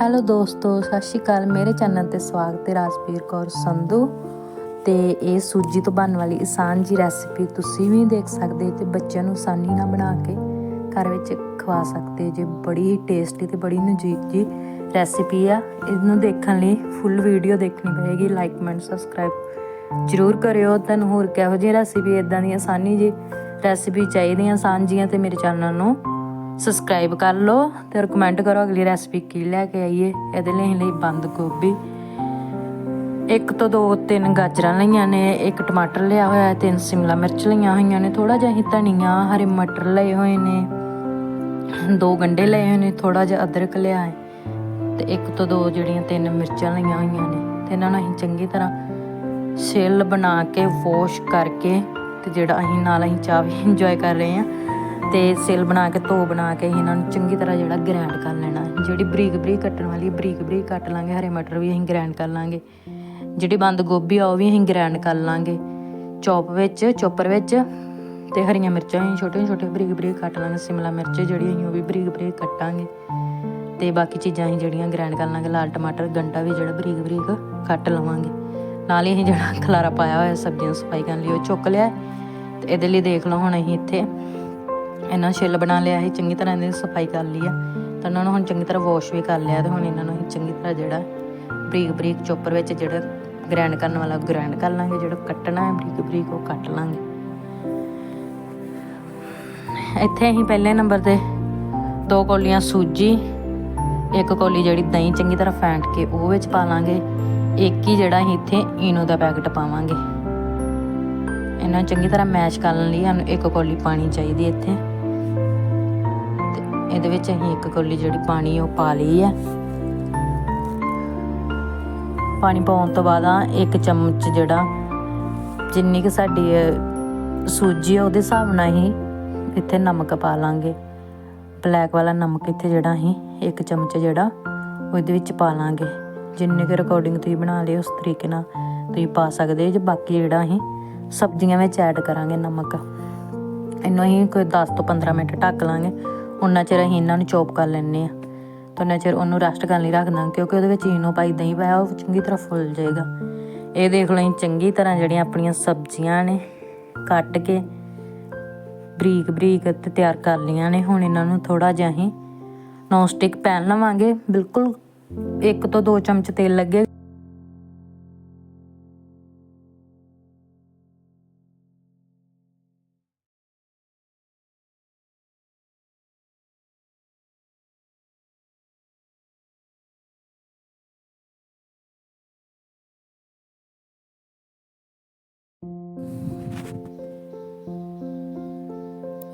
Hello ਦੋਸਤੋ, ਸਤਿ ਸ਼੍ਰੀ ਅਕਾਲ। ਮੇਰੇ ਚੈਨਲ ਤੇ ਸਵਾਗਤ ਹੈ ਰਾਜਵੀਰ ਕੌਰ ਸੰਧੂ ਤੇ ਇਹ ਸੂਜੀ ਤੋਂ ਬਣਨ ਵਾਲੀ ਆਸਾਨ ਜੀ ਰੈਸਿਪੀ ਤੁਸੀਂ ਵੀ ਦੇਖ ਸਕਦੇ ਤੇ ਬੱਚਿਆਂ ਨੂੰ ਆਸਾਨੀ ਨਾਲ ਬਣਾ ਕੇ ਘਰ ਵਿੱਚ ਖਵਾ ਸਕਦੇ ਜੇ ਬੜੀ ਹੀ ਟੇਸਟੀ ਤੇ ਬੜੀ ਨਜ਼ੀਕ ਜੀ ਰੈਸਿਪੀ ਆ, ਇਹਨੂੰ ਦੇਖਣ ਲਈ ਫੁੱਲ ਵੀਡੀਓ ਦੇਖਣੀ ਪਏਗੀ। ਲਾਈਕ ਕਮੈਂਟ ਸਬਸਕ੍ਰਾਈਬ ਜਰੂਰ ਕਰਿਓ। ਤੁਹਾਨੂੰ ਹੋਰ ਕਿਹੋ ਜਿਹੀ ਰੈਸਿਪੀ ਇਦਾਂ ਦੀ ਆਸਾਨੀ ਜੀ ਰੈਸਿਪੀ ਚਾਹੀਦੀਆਂ ਸਾਂਝੀਆਂ ਤੇ ਮੇਰੇ ਚੈਨਲ ਨੂੰ। ਸਬਸਕ੍ਰਾਈਬ ਕਰ ਲਓ ਤੇ ਕਮੈਂਟ ਕਰੋ ਅਗਲੀ ਰੈਸਪੀ ਕੀ ਲੈ ਕੇ ਆਈਏ। ਇਹਦੇ ਲਈ ਅਸੀਂ ਲਈ ਬੰਦ ਗੋਭੀ। ਇੱਕ ਤੋਂ ਦੋ, ਤਿੰਨ ਗਾਜਰਾਂ ਲਈਆਂ ਨੇ, ਇੱਕ ਟਮਾਟਰ ਲਿਆ ਹੋਇਆ ਹੈ, ਤਿੰਨ ਸ਼ਿਮਲਾ ਮਿਰਚ ਲਈਆਂ ਹੋਈਆਂ ਨੇ ਥੋੜਾ ਜਿਹਾ ਹੀ ਧਨੀਆ, ਹਰੇ ਮਟਰ ਲਏ ਹੋਏ ਨੇ, ਦੋ ਗੰਡੇ ਲਏ ਹੋਏ ਨੇ ਥੋੜਾ ਜਿਹਾ ਅਦਰਕ ਲਿਆ ਹੈ ਤੇ ਇੱਕ ਤੋਂ ਦੋ ਜਿਹੜੀਆਂ ਤਿੰਨ ਮਿਰਚਾਂ ਲਈਆਂ ਹੋਈਆਂ ਨੇ ਤੇ ਇਹਨਾਂ ਨੂੰ ਅਸੀਂ ਚੰਗੀ ਤਰ੍ਹਾਂ ਛਿੱਲ ਬਣਾ ਕੇ ਵਾਸ਼ ਕਰਕੇ ਤੇ ਜਿਹੜਾ ਅਸੀਂ ਨਾਲ ਅਸੀਂ ਚਾਹ ਵੀ ਇੰਜੋਏ ਕਰ ਰਹੇ ਹਾਂ। ਤੇ ਸਿਲ ਬਣਾ ਕੇ, ਧੋ ਬਣਾ ਕੇ ਅਸੀਂ ਇਹਨਾਂ ਨੂੰ ਚੰਗੀ ਤਰ੍ਹਾਂ ਜਿਹੜਾ ਗ੍ਰਾਈਂਡ ਕਰ ਲੈਣਾ। ਜਿਹੜੀ ਬਰੀਕ ਬਰੀਕ ਕੱਟਣ ਵਾਲੀ ਬਰੀਕ ਬਰੀਕ ਕੱਟ ਲਾਂਗੇ, ਹਰੇ ਮਟਰ ਵੀ ਅਸੀਂ ਗ੍ਰਾਈਂਡ ਕਰ ਲਾਂਗੇ। ਜਿਹੜੀ ਬੰਦ ਗੋਭੀ ਆ, ਉਹ ਵੀ ਅਸੀਂ ਗ੍ਰਾਈਂਡ ਕਰ ਲਾਂਗੇ। ਚੌਪ ਵਿੱਚ, ਚੋਪਰ ਵਿੱਚ ਤੇ ਹਰੀਆਂ ਮਿਰਚਾਂ ਅਸੀਂ ਛੋਟੀਆਂ ਛੋਟੀਆਂ ਬਰੀਕ ਬਰੀਕ ਕੱਟ ਲਾਂਗੇ, ਸਿਮਲਾ ਮਿਰਚ ਜਿਹੜੀ ਅਸੀਂ ਉਹ ਵੀ ਬਰੀਕ ਬਰੀਕ ਕੱਟਾਂਗੇ। ਤੇ ਬਾਕੀ ਚੀਜ਼ਾਂ ਅਸੀਂ ਜਿਹੜੀਆਂ ਗ੍ਰਾਈਂਡ ਕਰ ਲਾਂਗੇ, ਲਾਲ ਟਮਾਟਰ, ਗੰਡਾ ਵੀ ਜਿਹੜਾ ਬਰੀਕ ਬਰੀਕ ਕੱਟ ਲਵਾਂਗੇ। ਨਾਲ ਹੀ ਅਸੀਂ ਜਿਹੜਾ ਖਲਾਰਾ ਪਾਇਆ ਹੋਇਆ, ਸਬਜ਼ੀਆਂ ਸਫ਼ਾਈ ਕਰਨ ਲਈ ਉਹ ਚੁੱਕ ਲਿਆ। ਹੈ। ਤੇ ਇਹਦੇ ਲਈ ਦੇਖ ਲਓ ਹੁਣ ਅਸੀਂ ਇੱਥੇ ਇਹਨਾਂ ਛਿੱਲ ਬਣਾ ਲਿਆ ਸੀ, ਚੰਗੀ ਤਰ੍ਹਾਂ ਇਹਦੀ ਸਫ਼ਾਈ ਕਰ ਲਈ ਆ। ਤਾਂ ਇਹਨਾਂ ਨੂੰ ਹੁਣ ਚੰਗੀ ਤਰ੍ਹਾਂ ਵਾਸ਼ ਵੀ ਕਰ ਲਿਆ ਤੇ ਹੁਣ ਇਹਨਾਂ ਨੂੰ ਅਸੀਂ ਚੰਗੀ ਤਰ੍ਹਾਂ ਜਿਹੜਾ ਬਰੀਕ ਬਰੀਕ ਚੋਪਰ ਵਿੱਚ ਜਿਹੜਾ ਗ੍ਰਾਈਂਡ ਕਰਨ ਵਾਲਾ ਗ੍ਰਾਈਂਡ ਕਰ ਲਾਂਗੇ, ਜਿਹੜਾ ਕੱਟਣਾ ਹੈ, ਬਰੀਕ ਬਰੀਕ ਉਹ ਕੱਟ ਲਾਂਗੇ। ਇੱਥੇ ਅਸੀਂ ਪਹਿਲੇ ਨੰਬਰ ਤੇ ਦੋ ਕੌਲੀਆਂ ਸੂਜੀ, ਇੱਕ ਕੌਲੀ ਜਿਹੜੀ ਦਹੀਂ ਚੰਗੀ ਤਰ੍ਹਾਂ ਫੈਂਟ ਕੇ ਉਹ ਵਿੱਚ ਪਾ ਲਾਂਗੇ, ਇੱਕ ਹੀ ਜਿਹੜਾ ਅਸੀਂ ਇੱਥੇ ਈਨੋ ਦਾ ਪੈਕਟ ਪਾਵਾਂਗੇ। ਇਹਨਾਂ ਨੂੰ ਚੰਗੀ ਤਰ੍ਹਾਂ ਮੈਸ਼ ਕਰਨ ਲਈ ਸਾਨੂੰ ਇੱਕ ਕੌਲੀ ਪਾਣੀ ਚਾਹੀਦੀ ਇੱਥੇ। ਇਹਦੇ ਵਿੱਚ ਅਸੀਂ ਇੱਕ ਕੌਲੀ ਜਿਹੜੀ ਪਾਣੀ ਉਹ ਪਾ ਲਈ ਹੈ ਪਾਣੀ ਪਾਉਣ ਤੋਂ ਬਾਅਦ ਆ ਇੱਕ ਚਮਚ ਜਿਹੜਾ ਜਿੰਨੀ ਕਿ ਸਾਡੀ ਅਹ, ਸੂਜੀ ਆ ਉਹਦੇ ਹਿਸਾਬ ਨਾਲ ਹੀ ਇੱਥੇ ਨਮਕ ਪਾ ਲਾਂਗੇ। ਬਲੈਕ ਵਾਲਾ ਨਮਕ ਇੱਥੇ ਜਿਹੜਾ ਅਸੀਂ ਇੱਕ ਚਮਚ ਜਿਹੜਾ ਉਹਦੇ ਵਿੱਚ ਪਾ ਲਾਂਗੇ। ਜਿੰਨੇ ਕੁ ਰਿਕਾਰਡਿੰਗ ਤੁਸੀਂ ਬਣਾ ਲਈ ਉਸ ਤਰੀਕੇ ਨਾਲ ਤੁਸੀਂ ਪਾ ਸਕਦੇ ਹੋ ਜੇ ਬਾਕੀ ਜਿਹੜਾ ਅਸੀਂ ਸਬਜ਼ੀਆਂ ਵਿੱਚ ਐਡ ਕਰਾਂਗੇ ਨਮਕ। ਇਹਨੂੰ ਅਸੀਂ ਕੋਈ 10 ਤੋਂ 15 ਮਿੰਟ ਢੱਕ ਲਾਂਗੇ। ਉਹਨਾਂ ਚਿਰ ਅਸੀਂ ਇਹਨਾਂ ਨੂੰ ਚੋਪ ਕਰ ਲੈਣੇ ਆ ਤਾਂ ਉਹਨਾਂ ਚਿਰ ਉਹਨੂੰ ਰੈਸਟ ਕਰਨ ਲਈ ਰੱਖਦਾ ਕਿਉਂਕਿ ਉਹਦੇ ਵਿੱਚ ਈਨੋ ਪਾਈ ਦਹੀਂ ਪਾਇਆ, ਉਹ ਚੰਗੀ ਤਰ੍ਹਾਂ ਫੁੱਲ ਜਾਏਗਾ। ਇਹ ਦੇਖ ਲਓ ਅਸੀਂ ਚੰਗੀ ਤਰ੍ਹਾਂ ਜਿਹੜੀਆਂ ਆਪਣੀਆਂ ਸਬਜ਼ੀਆਂ ਨੇ ਕੱਟ ਕੇ ਬਰੀਕ ਬਰੀਕ ਤੇ ਤਿਆਰ ਕਰ ਲਈਆਂ ਨੇ। ਹੁਣ ਇਹਨਾਂ ਨੂੰ ਥੋੜਾ ਜਿਹਾ ਅਸੀਂ ਨੌਨ ਸਟਿਕ ਪੈਨ ਲਵਾਂਗੇ। ਬਿਲਕੁਲ ਇੱਕ ਤੋਂ ਦੋ ਚਮਚ ਤੇਲ ਲੱਗੇ।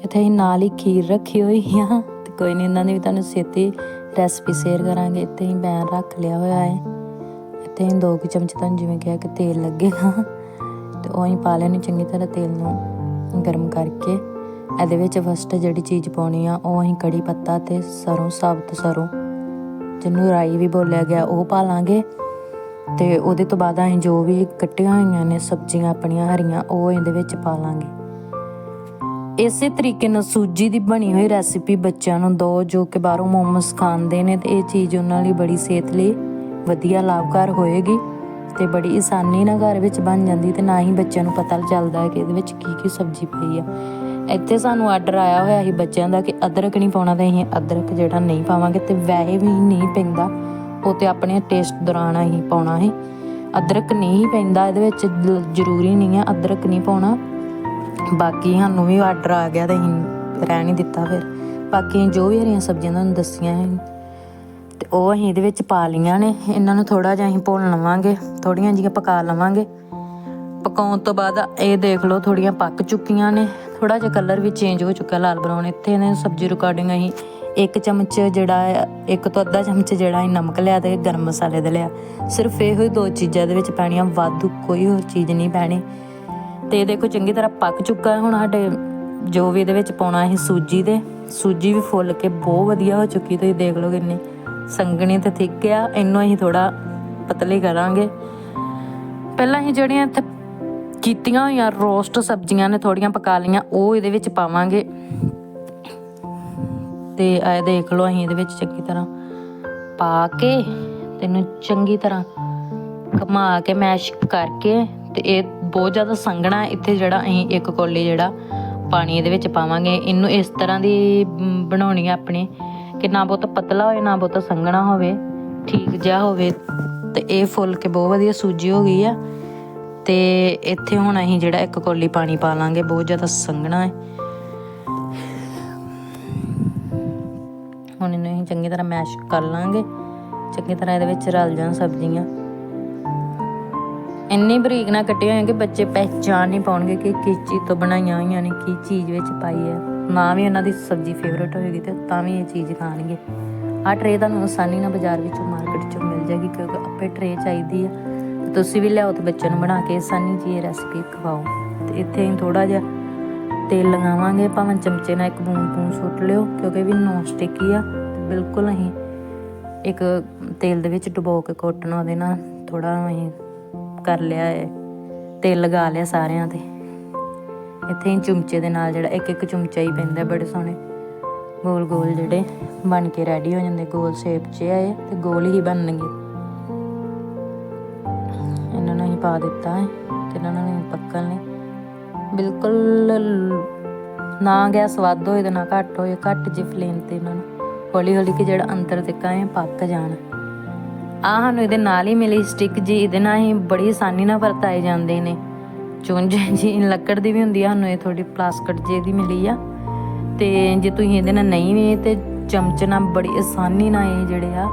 ਇੱਥੇ ਅਸੀਂ ਨਾਲ ਹੀ ਖੀਰ ਰੱਖੀ ਹੋਈ ਆ ਤੇ ਕੋਈ ਨਹੀਂ, ਇਹਨਾਂ ਦੀ ਵੀ ਤੁਹਾਨੂੰ ਛੇਤੀ ਰੈਸਪੀ ਸ਼ੇਅਰ ਕਰਾਂਗੇ। ਇੱਥੇ ਹੀ ਬੈਨ ਰੱਖ ਲਿਆ ਹੋਇਆ ਹੈ। ਇੱਥੇ ਹੀ ਦੋ ਕੁ ਚਮਚ ਤੁਹਾਨੂੰ ਜਿਵੇਂ ਕਿਹਾ ਕਿ ਤੇਲ ਲੱਗੇਗਾ। ਤੇ ਉਹ ਹੀ ਪਾ ਲੈਣੀ ਚੰਗੀ ਤਰ੍ਹਾਂ ਤੇਲ ਨੂੰ ਗਰਮ ਕਰਕੇ। ਇਹਦੇ ਵਿੱਚ ਫਸਟ ਜਿਹੜੀ ਚੀਜ਼ ਪਾਉਣੀ ਆ, ਉਹ ਅਸੀਂ ਕੜੀ ਪੱਤਾ ਤੇ ਸਰੋਂ ਸਾਬਤ ਸਰੋਂ, ਜਿਹਨੂੰ ਰਾਈ ਵੀ ਬੋਲਿਆ ਗਿਆ, ਉਹ ਪਾ ਲਾਂਗੇ। ਤੇ ਉਹਦੇ ਤੋਂ ਬਾਅਦ ਅਸੀਂ ਜੋ ਵੀ ਕੱਟੀਆਂ ਹੋਈਆਂ ਨੇ, ਸਬਜ਼ੀਆਂ ਆਪਣੀਆਂ ਹਰੀਆਂ, ਉਹ ਇਹਦੇ ਵਿੱਚ ਪਾ ਲਾਂਗੇ। ਇਸੇ ਤਰੀਕੇ ਨਾਲ ਸੂਜੀ ਦੀ ਬਣੀ ਹੋਈ ਰੈਸਿਪੀ ਬੱਚਿਆਂ ਨੂੰ ਦਿਓ ਜੋ ਕਿ ਬਾਹਰੋਂ ਮੋਮੋਸ ਖਾਂਦੇ ਨੇ ਤੇ ਇਹ ਚੀਜ਼ ਉਹਨਾਂ ਲਈ ਬੜੀ ਸਿਹਤ ਲਈ ਵਧੀਆ, ਲਾਭਕਾਰ ਹੋਏਗੀ ਤੇ ਬੜੀ ਆਸਾਨੀ ਨਾਲ ਘਰ ਵਿੱਚ ਬਣ ਜਾਂਦੀ ਤੇ ਨਾ ਹੀ ਬੱਚਿਆਂ ਨੂੰ ਪਤਾ ਚੱਲਦਾ ਹੈ ਕਿ ਇਹਦੇ ਵਿੱਚ ਕੀ ਕੀ ਸਬਜ਼ੀ ਪਈ ਆ। ਇੱਥੇ ਸਾਨੂੰ ਆਰਡਰ ਆਇਆ ਹੋਇਆ ਸੀ ਬੱਚਿਆਂ ਦਾ ਕਿ ਅਦਰਕ ਨਹੀਂ ਪਾਉਣਾ ਤੇ ਅਸੀਂ ਅਦਰਕ ਜਿਹੜਾ ਨਹੀਂ ਪਾਵਾਂਗੇ ਤੇ ਵੈਸੇ ਵੀ ਨਹੀਂ ਪੈਂਦਾ, ਉਹ ਤੇ ਆਪਣੇ ਟੇਸਟ ਦੌਰਾਨ ਅਸੀਂ ਪਾਉਣਾ ਹੈ ਅਦਰਕ ਨਹੀਂ ਪੈਂਦਾ, ਇਹਦੇ ਵਿੱਚ ਜ਼ਰੂਰੀ ਨਹੀਂ ਹੈ ਅਦਰਕ ਨਹੀਂ ਪਾਉਣਾ। ਬਾਕੀ ਸਾਨੂੰ ਵੀ ਆਰਡਰ ਆ ਗਿਆ ਤੇ ਅਸੀਂ ਰਹਿ ਨਹੀਂ ਦਿੱਤਾ ਫਿਰ। ਬਾਕੀ ਜੋ ਵੀ ਹਰੀਆਂ ਸਬਜ਼ੀਆਂ ਤੁਹਾਨੂੰ ਦੱਸੀਆਂ ਹੈ ਤੇ ਉਹ ਅਸੀਂ ਇਹਦੇ ਵਿੱਚ ਪਾ ਲਈਆਂ ਨੇ। ਇਹਨਾਂ ਨੂੰ ਥੋੜਾ ਜਿਹਾ ਅਸੀਂ ਭੁੰਨ ਲਵਾਂਗੇ ਥੋੜੀਆਂ ਜਿਹੀਆਂ ਪਕਾ ਲਵਾਂਗੇ। ਪਕਾਉਣ ਤੋਂ ਬਾਅਦ ਇਹ ਦੇਖ ਲਓ ਥੋੜੀਆਂ ਪੱਕ ਚੁੱਕੀਆਂ ਨੇ। ਥੋੜਾ ਜਿਹਾ ਕਲਰ ਵੀ ਚੇਂਜ ਹੋ ਚੁੱਕਾ ਲਾਲ ਬਰਾਊਨ ਇੱਥੇ ਨੇ। ਸਬਜ਼ੀ ਰਿਕਾਰਡਿੰਗ ਅਸੀਂ ਇੱਕ ਚਮਚ ਜਿਹੜਾ ਇੱਕ ਤੋਂ ਅੱਧਾ ਚਮਚ ਜਿਹੜਾ ਅਸੀਂ ਨਮਕ ਲਿਆ ਤੇ ਗਰਮ ਮਸਾਲੇ ਦਾ ਲਿਆ। ਸਿਰਫ ਇਹੋ ਹੀ ਦੋ ਚੀਜ਼ਾਂ ਇਹਦੇ ਵਿੱਚ ਪੈਣੀਆਂ, ਵਾਧੂ ਕੋਈ ਹੋਰ ਚੀਜ਼ ਨਹੀਂ ਪੈਣੀ। ਤੇ ਇਹ ਦੇਖੋ ਚੰਗੀ ਤਰ੍ਹਾਂ ਪੱਕ ਚੁੱਕਾ ਹੈ ਹੁਣ ਸਾਡੇ ਜੋ ਵੀ ਇਹਦੇ ਵਿੱਚ ਪਾਉਣਾ ਹੈ ਸੂਜੀ ਦੇ। ਸੂਜੀ ਵੀ ਫੁੱਲ ਕੇ ਬਹੁਤ ਵਧੀਆ ਹੋ ਚੁੱਕੀ ਤੁਸੀਂ ਦੇਖ ਲਓ ਕਿੰਨੀ ਸੰਘਣੀ ਤੇ ਥਿੱਕ ਆ। ਇਹਨੂੰ ਅਸੀਂ ਥੋੜਾ ਪਤਲੀ ਕਰਾਂਗੇ। ਪਹਿਲਾਂ ਅਸੀਂ ਜਿਹੜੀਆਂ ਇੱਥੇ ਕੀਤੀਆਂ ਹੋਈਆਂ ਰੋਸਟ ਸਬਜ਼ੀਆਂ ਨੇ ਥੋੜੀਆਂ ਪਕਾ ਲਈਆਂ, ਉਹ ਇਹਦੇ ਵਿੱਚ ਪਾਵਾਂਗੇ। ਤੇ ਇਹ ਦੇਖ ਲਓ ਅਸੀਂ ਇਹਦੇ ਵਿੱਚ ਚੰਗੀ ਤਰ੍ਹਾਂ ਪਾ ਕੇ, ਤੈਨੂੰ ਚੰਗੀ ਤਰ੍ਹਾਂ ਘੁਮਾ ਕੇ, ਮੈਸ਼ ਕਰਕੇ ਤੇ ਇਹ ਬਹੁਤ ਜ਼ਿਆਦਾ ਸੰਘਣਾ ਇੱਥੇ ਜਿਹੜਾ ਅਸੀਂ ਇੱਕ ਕੋਲੀ ਜਿਹੜਾ ਪਾਣੀ ਇਹਦੇ ਵਿੱਚ ਪਾਵਾਂਗੇ। ਇਹਨੂੰ ਇਸ ਤਰ੍ਹਾਂ ਦੀ ਬਣਾਉਣੀ ਹੈ ਆਪਣੀ ਕਿ ਨਾ ਬਹੁਤ ਪਤਲਾ ਹੋਵੇ ਨਾ ਬਹੁਤ ਸੰਘਣਾ ਹੋਵੇ, ਠੀਕ ਜਿਹਾ ਹੋਵੇ। ਤੇ ਇਹ ਫੁੱਲ ਕੇ ਬਹੁਤ ਵਧੀਆ ਸੂਜੀ ਹੋ ਗਈ ਆ। ਤੇ ਇੱਥੇ ਹੁਣ ਅਸੀਂ ਜਿਹੜਾ ਇੱਕ ਕੋਲੀ ਪਾਣੀ ਪਾ ਲਾਂਗੇ, ਬਹੁਤ ਜ਼ਿਆਦਾ ਸੰਘਣਾ ਹੈ। ਹੁਣ ਇਹਨੂੰ ਅਸੀਂ ਚੰਗੀ ਤਰ੍ਹਾਂ ਮੈਸ਼ ਕਰ ਲਾਂਗੇ। ਚੰਗੀ ਤਰ੍ਹਾਂ ਇਹਦੇ ਵਿੱਚ ਰਲ ਜਾਣ ਸਬਜ਼ੀਆਂ। ਇੰਨੀ ਬਰੀਕ ਨਾਲ ਕੱਟੇ ਹੋਏ ਕਿ ਬੱਚੇ ਪਹਿਚਾਨ ਨਹੀਂ ਪਾਉਣਗੇ ਕਿ ਕਿਸ ਚੀਜ਼ ਤੋਂ ਬਣਾਈਆਂ ਹੋਈਆਂ ਨੇ, ਕੀ ਚੀਜ਼ ਵਿੱਚ ਪਾਈ ਹੈ। ਨਾ ਵੀ ਉਹਨਾਂ ਦੀ ਸਬਜ਼ੀ ਫੇਵਰਟ ਹੋਏਗੀ ਤੇ ਤਾਂ ਵੀ ਇਹ ਚੀਜ਼ ਖਾਣਗੇ। ਆਹ ਟਰੇ ਤੁਹਾਨੂੰ ਆਸਾਨੀ ਨਾਲ ਬਾਜ਼ਾਰ ਵਿੱਚੋਂ ਮਾਰਕੀਟ ਚੋਂ ਮਿਲ ਜਾਏਗੀ ਕਿਉਂਕਿ ਆਪੇ ਟਰੇ ਚਾਹੀਦੀ ਆ। ਤੁਸੀਂ ਵੀ ਲਿਆਓ ਤੇ ਬੱਚਿਆਂ ਨੂੰ ਬਣਾ ਕੇ ਆਸਾਨੀ ਜੀ ਇਹ ਰੈਸਪੀ ਖਵਾਓ। ਤੇ ਇੱਥੇ ਹੀ ਥੋੜਾ ਜਿਹਾ ਤੇਲ ਲਗਾਵਾਂਗੇ, ਭਾਵੇਂ ਚਮਚੇ ਨਾਲ ਇੱਕ ਬੂੰਦ ਬੂੰਦ ਸੁੱਟ ਲਿਓ, ਕਿਉਂਕਿ ਵੀ ਨੌਨ ਸਟਿਕ ਹੀ ਆ ਬਿਲਕੁਲ ਅਸੀਂ ਇੱਕ ਤੇਲ ਦੇ ਵਿੱਚ ਡੁਬੋ ਕੇ ਕੋਟਣ ਉਹਦੇ ਨਾਲ ਥੋੜਾ ਅਸੀਂ ਕਰ ਲਿਆ ਹੈ ਤੇਲ ਲਗਾ ਲਿਆ ਸਾਰਿਆਂ ਤੇ। ਇੱਥੇ ਹੀ ਚਮਚੇ ਦੇ ਨਾਲ ਜਿਹੜਾ ਇੱਕ ਇੱਕ ਚਮਚਾ ਹੀ ਪੈਂਦਾ ਬੜੇ ਸੋਹਣੇ। ਗੋਲ ਗੋਲ ਜਿਹੜੇ ਬਣ ਕੇ ਰੈਡੀ ਹੋ ਜਾਂਦੇ, ਗੋਲ ਸ਼ੇਪ 'ਚ ਆਏ ਤੇ ਗੋਲ ਹੀ ਬਣਨਗੇ। ਇਹਨਾਂ ਨੂੰ ਹੀ ਪਾ ਦਿੱਤਾ ਹੈ ਤੇ ਇਹਨਾਂ ਨੂੰ ਪੱਕਣ ਲਈ। ਬਿਲਕੁਲ ਨਾ ਗਿਆ ਸਵਾਦ ਹੋਏ ਤੇ ਨਾ ਘੱਟ ਹੋਏ, ਘੱਟ ਜਿਹੀ ਫਲੇਮ ਤੇ ਇਹਨਾਂ ਨੂੰ। ਹੌਲੀ ਹੌਲੀ ਕਿ ਜਿਹੜਾ ਅੰਦਰ ਤੱਕ ਐ ਪੱਕ ਜਾਣ। ਆਹ ਸਾਨੂੰ ਇਹਦੇ ਨਾਲ ਹੀ ਮਿਲੀ ਸਟਿਕ ਜੀ, ਇਹਦੇ ਨਾਲ ਹੀ ਬੜੀ ਆਸਾਨੀ ਨਾਲ ਵਰਤਾਏ ਜਾਂਦੇ ਨੇ। ਚੁੰਝ ਜੀ, ਲੱਕੜ ਦੀ ਵੀ ਹੁੰਦੀ ਆ, ਸਾਨੂੰ ਇਹ ਥੋੜੀ ਪਲਾਸਟਿਕ ਜੀ ਦੀ ਮਿਲੀ ਆ। ਤੇ ਜੇ ਤੁਸੀਂ ਇਹਦੇ ਨਾਲ ਨਹੀਂ ਵੀ, ਤੇ ਚਮਚ ਨਾਲ ਬੜੀ ਆਸਾਨੀ ਨਾਲ ਇਹ ਜਿਹੜੇ ਆ,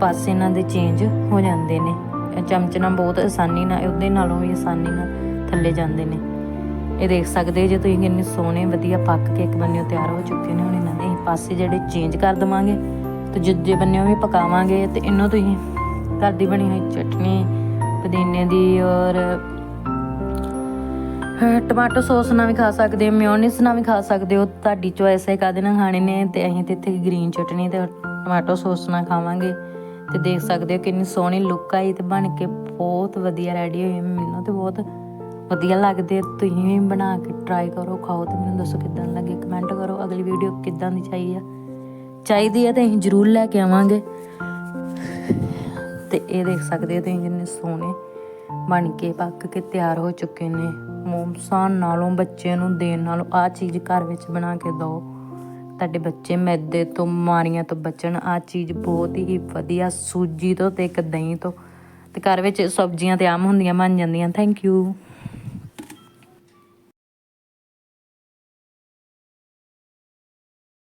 ਪਾਸੇ ਇਹਨਾਂ ਦੇ ਚੇਂਜ ਹੋ ਜਾਂਦੇ ਨੇ। ਇਹ ਚਮਚ ਨਾਲ ਬਹੁਤ ਆਸਾਨੀ ਨਾਲ, ਉਹਦੇ ਨਾਲੋਂ ਵੀ ਆਸਾਨੀ ਨਾਲ ਥੱਲੇ ਜਾਂਦੇ ਨੇ। ਇਹ ਦੇਖ ਸਕਦੇ ਜੇ ਤੁਸੀਂ ਕਿੰਨੇ ਸੋਹਣੇ, ਵਧੀਆ ਪੱਕ ਕੇ ਇੱਕ ਬੰਨਿਓ ਤਿਆਰ ਹੋ ਚੁੱਕੇ ਨੇ, ਹੁਣ ਇਹਨਾਂ ਦੇ ਪਾਸੇ ਜਿਹੜੇ ਚੇਂਜ ਕਰ ਦਵਾਂਗੇ। ਤੇ ਦੂਜੇ ਬੰਨਿਓ ਵੀ ਪਕਾਵਾਂਗੇ, ਤੇ ਇਹਨੂੰ ਤੁਸੀਂ ਘਰ ਦੀ ਬਣੀ ਹੋਈ ਚਟਨੀ, ਪੁਦੀਨੇ ਦੀ ਔਰ ਟਮਾਟੋ ਸੌਸ ਨਾਲ ਵੀ ਖਾ ਸਕਦੇ ਹੋ ਮਿਓਨੀਸ ਨਾਲ ਵੀ ਖਾ ਸਕਦੇ ਹੋ। ਤੁਹਾਡੀ ਚੋਇਸ ਹੈ ਕਾਦੇ ਨਾਲ ਖਾਣੇ ਨੇ ਤੇ ਅਸੀਂ ਤੇ ਇੱਥੇ ਗ੍ਰੀਨ ਚਟਨੀ ਤੇ ਟਮਾਟੋ ਸੌਸ ਨਾਲ ਖਾਵਾਂਗੇ। ਤੇ ਦੇਖ ਸਕਦੇ ਹੋ ਕਿੰਨੀ ਸੋਹਣੀ ਲੁੱਕ ਆਈ ਤੇ ਬਣ ਕੇ ਬਹੁਤ ਵਧੀਆ ਰੈਡੀ ਹੋਈ ਮੈਨੂੰ ਤੇ ਬਹੁਤ ਵਧੀਆ ਲੱਗਦੇ ਤੁਸੀਂ ਵੀ ਬਣਾ ਕੇ ਟਰਾਈ ਕਰੋ, ਖਾਓ ਤੇ ਮੈਨੂੰ ਦੱਸੋ ਕਿਦਾਂ ਲੱਗੇ। ਕਮੈਂਟ ਕਰੋ ਅਗਲੀ ਵੀਡੀਓ ਕਿਦਾਂ ਦੀ ਚਾਹੀਦੀ ਆ। ਚਾਹੀਦੀ ਆ ਤੇ ਅਸੀਂ ਜ਼ਰੂਰ ਲੈ ਕੇ ਆਵਾਂਗੇ। ਤੇ ਇਹ ਦੇਖ ਸਕਦੇ ਹੋ ਤੁਸੀਂ ਕਿੰਨੇ ਸੋਹਣੇ ਬਣ ਕੇ ਪੱਕ ਕੇ ਤਿਆਰ ਹੋ ਚੁੱਕੇ ਨੇ। ਮੋਮਸਾਂ ਨਾਲੋਂ ਬੱਚੇ ਨੂੰ ਦੇਣ ਨਾਲੋਂ ਆ ਚੀਜ਼ ਘਰ ਵਿੱਚ ਬਣਾ ਕੇ ਦਿਓ। ਤੁਹਾਡੇ ਬੱਚੇ ਮੈਦੇ ਤੋਂ ਬਿਮਾਰੀਆਂ ਤੋਂ ਬਚਣ ਆ ਚੀਜ਼ ਬਹੁਤ ਹੀ ਵਧੀਆ ਸੂਜੀ ਤੋਂ ਤੇ ਇੱਕ ਦਹੀਂ ਤੋਂ। ਤੇ ਘਰ ਵਿੱਚ ਸਬਜ਼ੀਆਂ ਤੇ ਆਮ ਹੁੰਦੀਆਂ ਬਣ ਜਾਂਦੀਆਂ। Thank you